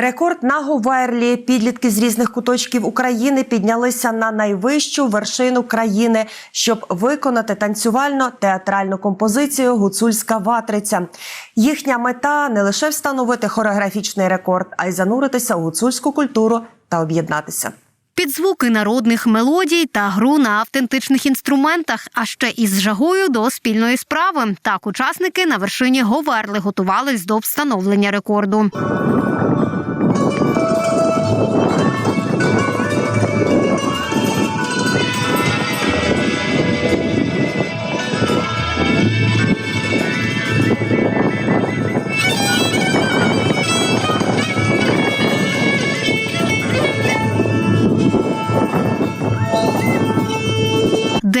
Рекорд на Говерлі. Підлітки з різних куточків України піднялися на найвищу вершину країни, щоб виконати танцювально-театральну композицію Гуцульська ватриця. Їхня мета не лише встановити хореографічний рекорд, а й зануритися у гуцульську культуру та об'єднатися. Під звуки народних мелодій та гру на автентичних інструментах, а ще із жагою до спільної справи. Так учасники на вершині Говерли готувались до встановлення рекорду.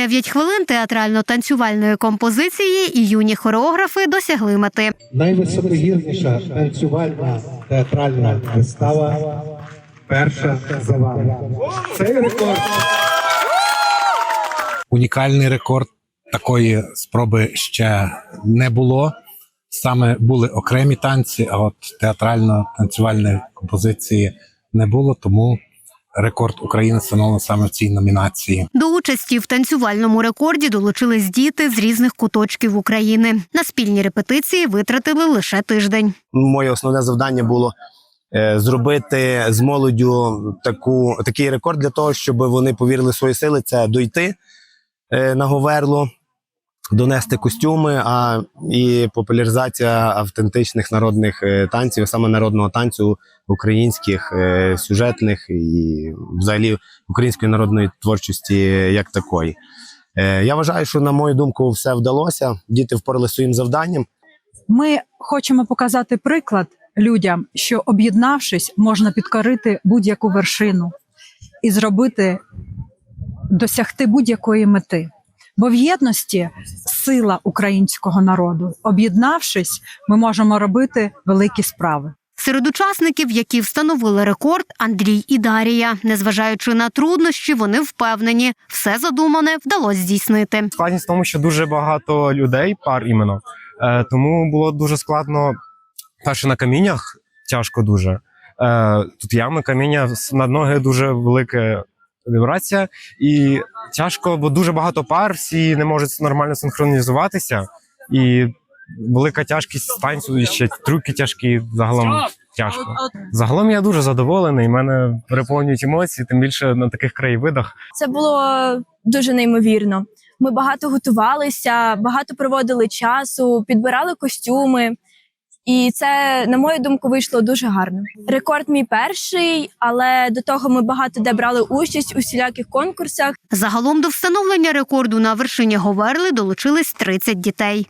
Дев'ять хвилин театрально-танцювальної композиції і юні хореографи досягли мети. Найвисокогірніша танцювальна театральна вистава перша за вами. Цей рекорд унікальний рекорд. Такої спроби ще не було. Саме були окремі танці, а от театрально-танцювальної композиції не було, тому рекорд України встановлено саме в цій номінації. До участі в танцювальному рекорді долучились діти з різних куточків України. На спільні репетиції витратили лише тиждень. моє основне завдання було е, зробити з молоддю таку, такий рекорд для того, щоб вони повірили в свої сили. Це дойти е, на Говерло, донести костюми, а і популяризація автентичних народних е, танців, саме народного танцю українських, е, сюжетних і взагалі української народної творчості як такої. Е, Я вважаю, що на мою думку, все вдалося. Діти впорали своїм завданням. Ми хочемо показати приклад людям, що об'єднавшись, можна підкорити будь-яку вершину і зробити досягти будь-якої мети. Бо в єдності сила українського народу. Об'єднавшись, ми можемо робити великі справи. Серед учасників, які встановили рекорд, Андрій і Дарія. Незважаючи на труднощі, вони впевнені, все задумане вдалося здійснити. складність в тому, що дуже багато людей, пар іменно. Е, тому було дуже складно. Перше на каміннях тяжко дуже. Е, тут ями каміння над ноги дуже велика вібрація, і тяжко, бо дуже багато пар, всі не можуть нормально синхронізуватися. І велика тяжкість танцю, і ще трюки тяжкі. Загалом тяжко. Загалом я дуже задоволений. Мене переповнюють емоції, тим більше на таких краєвидах. Це було дуже неймовірно. Ми багато готувалися, багато проводили часу, підбирали костюми. І це, на мою думку, вийшло дуже гарно. Рекорд мій перший, але до того ми багато де брали участь у всіляких конкурсах. Загалом до встановлення рекорду на вершині Говерли долучились 30 дітей.